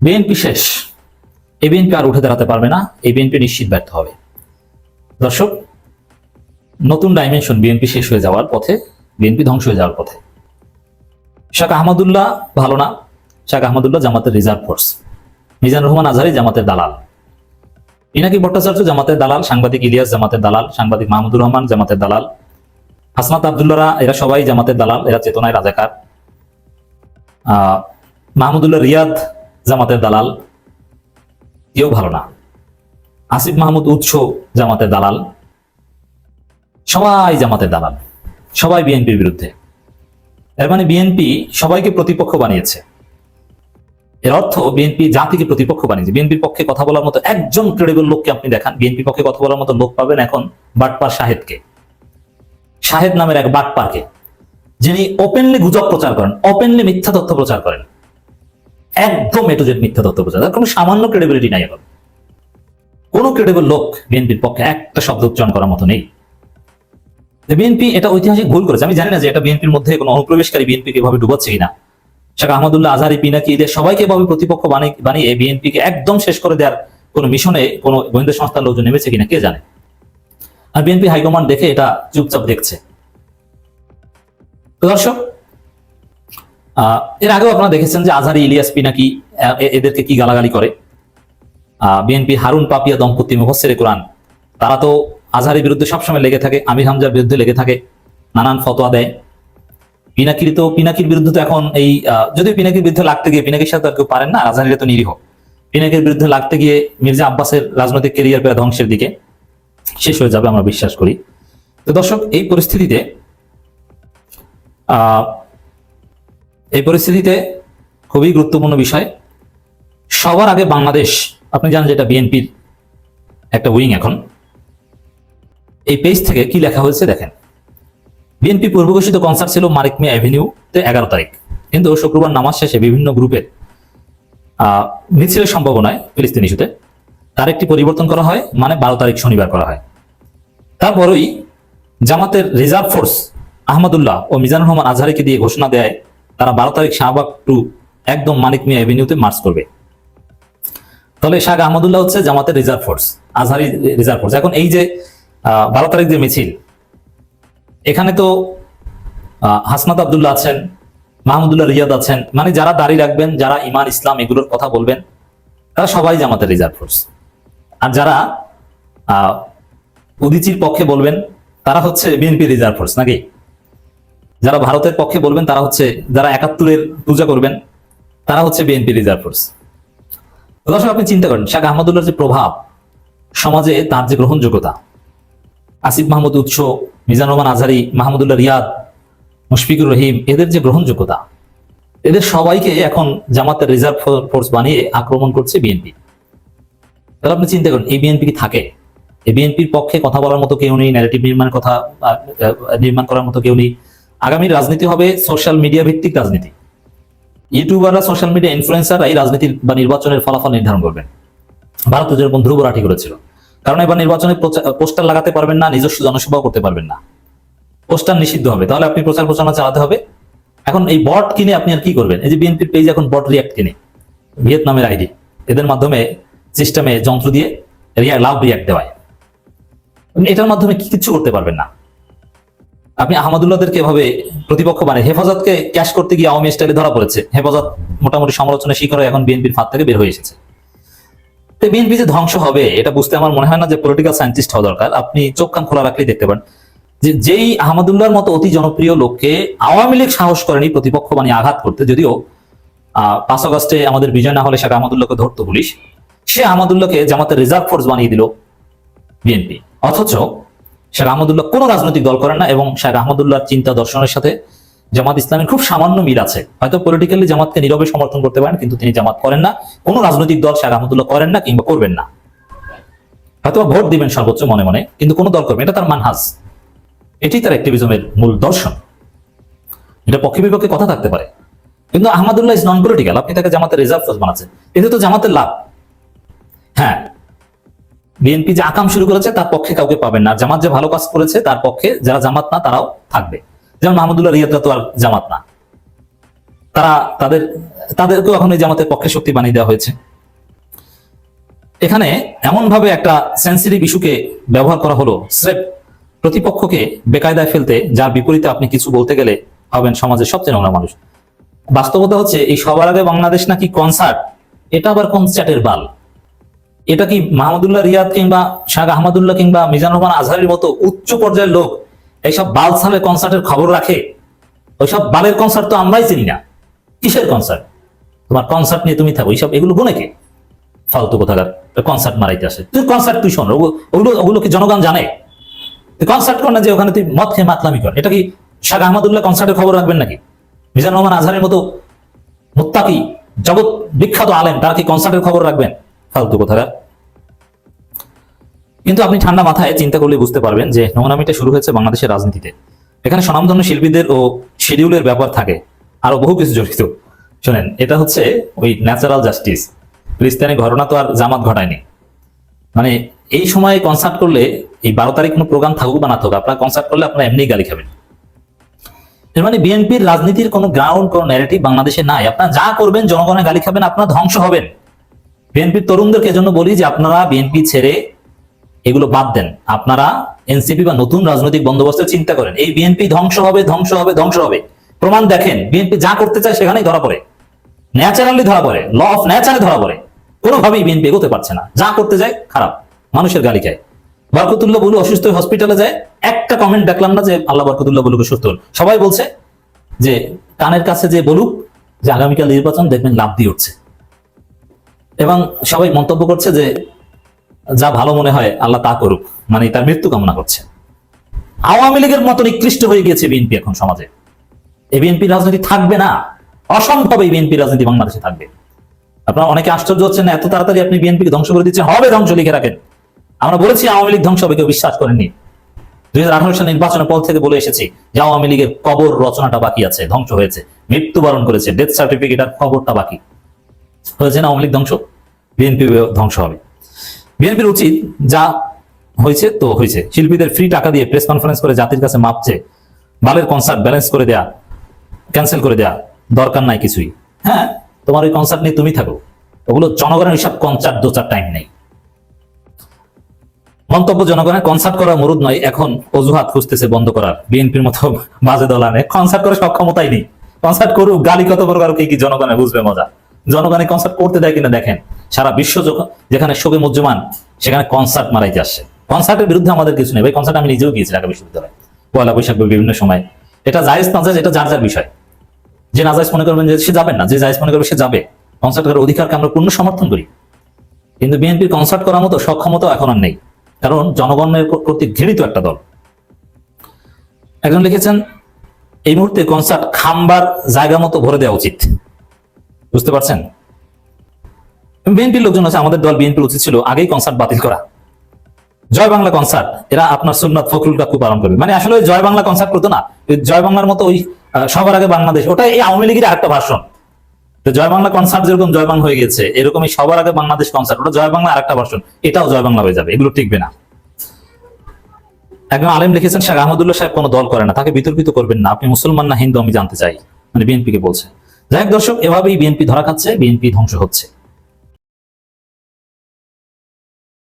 BNP শেষ। এই BNP আর উঠে দাঁড়াতে পারবে না। এই বিএনপি নিশ্চিত ব্যর্থ হবে। দর্শক নতুন ডাইমেনশন বিএনপি শেষ হয়ে যাওয়ার পথে বিএনপি ধ্বংস হয়ে যাওয়ার পথে। শাহ আহমদুল্লাহ ভালো না। শাহ আহমদুল্লাহ জামাতের রিজার্ভ ফোর্স মিজান রহমান আজহারি জামাতের দালাল। ইনাকি ভট্টাচার্য জামাতের দালাল সাংবাদিক ইলিয়াস জামাতের দালাল সাংবাদিক মাহমুদুর রহমান জামাতের দালাল হাসনাত আবদুল্লাহরা এরা সবাই জামাতের দালাল এরা চেতনায় রাজাকার। আহ, মাহমুদুল্লাহ রিয়াদ জামাতের দালাল, কেউ ভালো না। আসিফ মাহমুদ উৎস জামাতের দালাল, সবাই জামাতের দালাল, সবাই বিএনপির বিরুদ্ধে। এর মানে বিএনপি সবাইকে প্রতিপক্ষ বানিয়েছে। এর অর্থ বিএনপি জাতিকে প্রতিপক্ষ বানিয়েছে। বিএনপির পক্ষে কথা বলার মতো একজন ক্রেডিবল লোককে আপনি দেখান। বিএনপির পক্ষে কথা বলার মতো লোক পাবেন এখন বাটপার শাহেদকে। শাহেদ নামের এক বাটপারকে, যিনি ওপেনলি গুজব প্রচার করেন ওপেনলি মিথ্যা তথ্য প্রচার করেন। একদম এটুজেট মিথ্যা তথ্য প্রচার তার কোনো সামান্য ক্রেডিবিলিটি নাই এখন। কোন ক্রেডিবল লোক বিএনপির পক্ষে একটা শব্দ উচ্চারণ করার মতো নেই। বিএনপি এটা ঐতিহাসিক ভুল করেছে। আমি জানি না যে এটা বিএনপির মধ্যে কোনো অনুপ্রবেশকারী বিএনপি এভাবে ডুবাচ্ছে কিনা। শেখ আহমদুল্লাহ আজহারি, পিনাকি, এদের সবাইকে এভাবে প্রতিপক্ষ বানিয়ে বিএনপিকে একদম শেষ করে দেওয়ার কোন মিশনে কোন গোয়েন্দা সংস্থার লোকজন নেমেছে কিনা, কে জানে? আর বিএনপি হাইকমান্ড দেখে এটা চুপচাপ দেখছে। দর্শক এর আগেও আপনারা দেখেছেন যে আজহারি ইলিয়াস পিনাকি আহ, এ- এদেরকে কি গালাগালি করে? বিএনপি হারুন পাপিয়া দম্পতি মুহসের কোরআন। তারা তো আজহারের বিরুদ্ধে সবসময় লেগে থাকে আমির হামজার বিরুদ্ধে লেগে থাকে নানান ফতোয়া দেয়। পিনাকির তো পিনাকির বিরুদ্ধে তো এখন এই যদিও পিনাকির বিরুদ্ধে লাগতে গিয়ে পিনাকির সাথে কেউ পারেন না আজহারিরা তো নিরীহ। পিনাকির বিরুদ্ধে লাগতে গিয়ে মির্জা আব্বাসের রাজনৈতিক কেরিয়ার প্রায় ধ্বংসের দিকে শেষ হয়ে যাবে আমরা বিশ্বাস করি। তো দর্শক এই পরিস্থিতিতে আহ, এই পরিস্থিতিতে খুবই গুরুত্বপূর্ণ বিষয়। সবার আগে বাংলাদেশ, আপনি জানেন যেটা বিএনপির একটা উইং এখন। এই পেজ থেকে কি লেখা হয়েছে দেখেন। বিএনপি পূর্ব ঘোষিত কনসার্ট ছিল মারিক মিয়া অ্যাভিনিউতে এগারো তারিখ। কিন্তু শুক্রবার নামাজ শেষে বিভিন্ন গ্রুপের মিছিলের সম্ভাবনায় ফিলিস্তিন ইস্যুতে তার একটি পরিবর্তন করা হয় মানে বারো তারিখ শনিবার করা হয়। তারপরই জামাতের রিজার্ভ ফোর্স আহমদুল্লাহ ও মিজানুর রহমান আজহারিকে দিয়ে ঘোষণা দেয় তারা বারো তারিখ শাহবাগ টু একদম মানিক মিয়া এভিনিউতে মার্চ করবে। তাহলে শাহ আহমদুল্লাহ হচ্ছে জামাতের reserve force Azhari reserve force. এখন এই যে বারো তারিখ যে মিছিল এখানে তো আহ, হাসনাত আবদুল্লাহ আছেন মাহমুদুল্লাহ রিয়াদ আছেন মানে যারা দাঁড়িয়ে রাখবেন যারা ইমান ইসলাম এগুলোর কথা বলবেন তারা সবাই জামাতের রিজার্ভ ফোর্স। আর যারা উদিচির পক্ষে বলবেন তারা হচ্ছে বিএনপি রিজার্ভ ফোর্স নাকি? যারা ভারতের পক্ষে বলবেন, তারা হচ্ছে, যারা একাত্তরের পূজা করবেন, তারা হচ্ছে বিএনপি রিজার্ভ ফোর্স দর্শক, আপনি চিন্তা করেন শেখ আহমদুল্লাহর যে প্রভাব, সমাজে তার যে গ্রহণযোগ্যতা, আসিফ মাহমুদ উৎস মিজান রহমান আজহারি, মাহমুদুল্লাহ রিয়াদ, মুশফিকুর রহিম, এদের যে গ্রহণযোগ্যতা, এদের সবাইকে এখন জামাতের রিজার্ভ ফোর্স বানিয়ে আক্রমণ করছে বিএনপি তাহলে আপনি চিন্তা করেন, এই বিএনপি কি থাকে? এই বিএনপির পক্ষে কথা বলার মতো কেউ নেই ন্যারেটিভ নির্মাণের কথা নির্মাণ করার মতো কেউ নেই। আগামীর রাজনীতি হবে সোশ্যাল মিডিয়া ভিত্তিক রাজনীতি। ইউটিউবাররা সোশ্যাল মিডিয়া ইনফ্লুয়েন্সাররা এই রাজনীতির বা নির্বাচনের ফলাফল নির্ধারণ করবেন ভারত যেরকম ধ্রুব রাঠি করেছিল। কারণ এবার নির্বাচনে পোস্টার লাগাতে পারবেন না, নিজস্ব জনসভাও করতে পারবেন না। পোস্টার নিষিদ্ধ হবে। তাহলে আপনি প্রচার প্রচারণা চালাতে হবে। এখন এই বট কিনে আপনি আর কি করবেন? এই যে বিএনপির পেজ এখন বট রিয়াক্ট কিনে। ভিয়েতনামের আইডি এদের মাধ্যমে সিস্টেমে যন্ত্র দিয়ে লাভ রিয়াক্ট দেওয়ায়। এটার মাধ্যমে কি কিছু করতে পারবেন না? আপনি আহমদুল্লাহদেরকে এভাবে প্রতিপক্ষ মানে হেফাজতকে ক্যাশ করতে গিয়ে আওয়ামী স্টাইলে ধরা পড়েছে। হেফাজত মোটামুটি সমালোচনার শিকার এখন বিএনপির ফাঁদ থেকে বের হয়ে এসেছে। বিএনপি যে ধ্বংস হবে, এটা বুঝতে আমার মনে হয় না যে পলিটিক্যাল সায়েন্টিস্ট হওয়া দরকার। আপনি চোখ কান খোলা রাখলেই দেখতে পারেন যে যেই আহমদুল্লাহর মতো অতি জনপ্রিয় লোককে আওয়ামী লীগ সাহস করেনি প্রতিপক্ষ বানিয়ে আঘাত করতে। যদিও আহ পাঁচ আগস্টে আমাদের বিজয় না হলে সেটা আহমদুল্লাহকে ধরতো পুলিশ। সে আহমদুল্লাহকে জামাতের রিজার্ভ ফোর্স বানিয়ে দিল বিএনপি। অথচ শেখ আহমদুল্লাহ কোনো রাজনৈতিক দল করেন না এবং শেখ আহমদুল্লাহর চিন্তা দর্শনের সাথে জামাত ইসলামের খুব সামান্য মিল আছে। হয়তো পলিটিক্যালি জামাতকে নীরবে সমর্থন করতে পারেন, কিন্তু তিনি জামাত করেন না। কোনো রাজনৈতিক দল শেখ আহমদুল্লাহ করেন না কিংবা করবেন না। হয়তো ভোট দিবেন সর্বোচ্চ মনে মনে, কিন্তু কোনো দল করবেন এটা তার মানহাজ। এটি তার অ্যাক্টিভিজমের মূল দর্শন। এটা পক্ষে বিপক্ষে কথা থাকতে পারে। কিন্তু আহমদুল্লাহ ইজ নন পলিটিক্যাল আপনি তাকে জামাতের রিজার্ভ বানাচ্ছেন। এতে তো জামাতের লাভ। হ্যাঁ বিএনপি যে আকাম শুরু করেছে, তার পক্ষে কাউকে পাবেন না। জামাত যে ভালো কাজ করেছে, তার পক্ষে যারা জামাত না, তারাও থাকবে। যেমন মাহমুদুল্লাহ রিয়াদরা তো আর জামাত না। তারা তাদের, তাদেরকেও এখন এই জামাতের পক্ষে শক্তি বানিয়ে দেওয়া হয়েছে। এখানে এমন ভাবে একটা সেন্সিটিভ ইস্যুকে ব্যবহার করা হলো। স্রেফ প্রতিপক্ষকে বেকায়দায় ফেলতে, যার বিপরীতে আপনি কিছু বলতে গেলে হবেন সমাজের সবচেয়ে নোংরা মানুষ। বাস্তবতা হচ্ছে, এই সবার আগে বাংলাদেশ নাকি কনসার্ট এটা আবার কনসার্টের বাল। এটা কি মাহমুদুল্লাহ রিয়াদ কিংবা শাহ আহমদুল্লাহ কিংবা মিজানুর রহমান আজহারের মতো উচ্চ পর্যায়ের লোক এইসব বাল সালে কনসার্টের খবর রাখে? ওইসব বালের কনসার্ট তো আমরাই চিনি না। কিসের কনসার্ট? তোমার কনসার্ট নিয়ে তুমি থাকো, এইসব এগুলো গুনে কে? ফালতু কোথাকার। কনসার্ট মারাইতে আসে। তুই কনসার্ট তুই শোন ওগুলো ওগুলো কি জনগণ জানে। তুই কনসার্ট কর না যে ওখানে তুই মদ খেয়ে মাতলামি কর। এটা কি শাহ আহমদুল্লাহ কনসার্টের খবর রাখবেন নাকি? মিজানুর রহমান আজহারের মতো মুত্তাকি, জগৎ বিখ্যাত আলেম, তারা কি কনসার্টের খবর রাখবেন? ফালতু কোথাকার কিন্তু আপনি ঠান্ডা মাথায় চিন্তা করলে বুঝতে পারবেন যে নোংরামিটা শুরু হয়েছে বাংলাদেশের রাজনীতিতে। এখানে স্বনামধন্য শিল্পীদের ও শিডিউলের ব্যাপার থাকে। আরও বহু কিছু জড়িত। শোনেন, এটা হচ্ছে ওই ন্যাচারাল জাস্টিস ফিলিস্তিনের ঘটনা তো আর জামাত ঘটায়নি। মানে এই সময় কনসার্ট করলে এই বারো তারিখ কোনো প্রোগ্রাম থাকুক বা না থাকুক, আপনার কনসার্ট করলে আপনারা এমনি গালি খাবেন। এর মানে বিএনপির রাজনীতির কোনো গ্রাউন্ড কোনো ন্যারেটিভ বাংলাদেশে নাই। আপনারা যা করবেন, জনগণের গালি খাবেন, আপনারা ধ্বংস হবেন। বিএনপির তরুণদেরকে জন্য বলি যে আপনারা বিএনপি ছেড়ে এগুলো বাদ দেন। আপনারা এনসিপি বা নতুন রাজনৈতিক বন্দোবস্তের চিন্তা করেন। এই বিএনপি ধ্বংস হবে ধ্বংস হবে ধ্বংস হবে। প্রমাণ দেখেন বিএনপি যা করতে চায় সেখানেই ধরা পড়ে। ন্যাচারালি ধরা পড়ে। ল অফ ন্যাচারে ধরা পড়ে। কোনোভাবেই বিএনপি এগোতে পারছে না। যা করতে যায়, খারাপ। মানুষের গালি খায়। বরকতুল্লাহ বলু অসুস্থ হসপিটালে যায়। একটা কমেন্ট দেখলাম না যে, আল্লাহ বরকতুল্লাহ বলুকে সুস্থ হন। সবাই বলছে যে, কানের কাছে যে বলুক যে, আগামীকাল নির্বাচন দেখবেন লাভ দিয়ে উঠছে। এবং সবাই মন্তব্য করছে যে যা ভালো মনে হয় আল্লাহ তা করুক। মানে তার মৃত্যু কামনা করছে। আওয়ামী লীগের মতো নিকৃষ্ট হয়ে গিয়েছে বিএনপি এখন সমাজে। এই বিএনপি রাজনীতি থাকবে না। অসম্ভব এই বিএনপি রাজনীতি বাংলাদেশে থাকবে। আপনারা অনেকে আশ্চর্য হচ্ছেন এত তাড়াতাড়ি আপনি বিএনপিকে ধ্বংস করে দিচ্ছেন। হবে ধ্বংস, লিখে রাখেন। আমরা বলেছি আওয়ামী লীগ ধ্বংস হবে, কেউ বিশ্বাস করেননি। দুই হাজার আঠারো সাল নির্বাচনের পর থেকে বলে এসেছি যে আওয়ামী লীগের কবর রচনাটা বাকি আছে, ধ্বংস হয়েছে। মৃত্যুবরণ করেছে ডেথ সার্টিফিকেট আর কবরটা বাকি। হয়েছে না আওয়ামী লীগ ধ্বংস? বিএনপি ধ্বংস হবে। বিএনপির উচিত যা হয়েছে তো হয়েছে। শিল্পীদের ফ্রি টাকা দিয়ে প্রেস কনফারেন্স করে জাতির কাছে মাপছে, বালের কনসার্ট ব্যালেন্স করে দেয়া ক্যান্সেল করে দেয়া, দরকার নাই কিছুই। হ্যাঁ তোমার ওই কনসার্ট নিয়ে তুমি থাকো। ওগুলো জনগণের হিসাব কনসার্ট দোচার টাইম নেই। মন্তব্য জনগণের কনসার্ট করা মরুদ নয়, এখন অজুহাত খুঁজতেছে বন্ধ করার। বিএনপির মতো বাজে দল আনে। কনসার্ট করে সক্ষমতাই নেই। কনসার্ট করুক, গালি কত বড় কারও কি জনগণে বুঝবে মজা। জনগণে কনসার্ট করতে দেয় কিনা দেখেন। সারা বিশ্ব যেখানে শোকে মুজ্জমান, সেখানে কনসার্ট মারাইতে আসছে। কনসার্টের বিরুদ্ধে আমাদের কিছু নেই। ভাই কনসার্ট আমি নিজেও গিয়েছি ঢাকা বিশ্ববিদ্যালয়ে। পয়লা বৈশাখ বিভিন্ন সময়। এটা জায়েজ না জায়েজ এটা যার যার বিষয়। যে না জায়েজ মনে করবেন যে সে যাবেন না। যে জায়েজ মনে করবে সে যাবে। কনসার্ট করার অধিকারকে আমরা পূর্ণ সমর্থন করি। কিন্তু বিএনপির কনসার্ট করার মতো সক্ষমতা এখন আর নেই। কারণ জনগণের কর্তৃক ঘৃণিত একটা দল। একজন লিখেছেন, এই মুহূর্তে কনসার্ট খাম্বার জায়গা মতো ভরে দেওয়া উচিত। বুঝতে পারছেন? বিএনপির লোকজন আছে, আমাদের দল বিএনপির উচিত ছিল আগেই কনসার্ট বাতিল করা। জয় বাংলা কনসার্ট এরা আপনার সুন্নাত ফখরুল কাকু পালন করবে। মানে আসলে জয় বাংলা কনসার্ট করতো না জয় বাংলার মতো ওই সবার আগে বাংলাদেশ, ওটা এই আওয়ামী লীগের আরেকটা ভাষণ। জয় বাংলা কনসার্ট যেরকম জয় বাংলা হয়ে গেছে, এরকমই সবার আগে বাংলাদেশ কনসার্ট ওটা জয় বাংলা আরেকটা ভাষণ, এটাও জয় বাংলা হয়ে যাবে, এগুলো টিকবে না। একজন আলেম লিখেছেন, শেখ আহমদুল্লাহ সাহেব কোনো দল করে না, তাকে বিতর্কিত করবেন না, আপনি মুসলমান না, হিন্দু, আমি জানতে চাই মানে বিএনপি কে বলছে। যাই হোক দর্শক, এভাবেই বিএনপি ধরা খাচ্ছে, বিএনপি ধ্বংস হচ্ছে।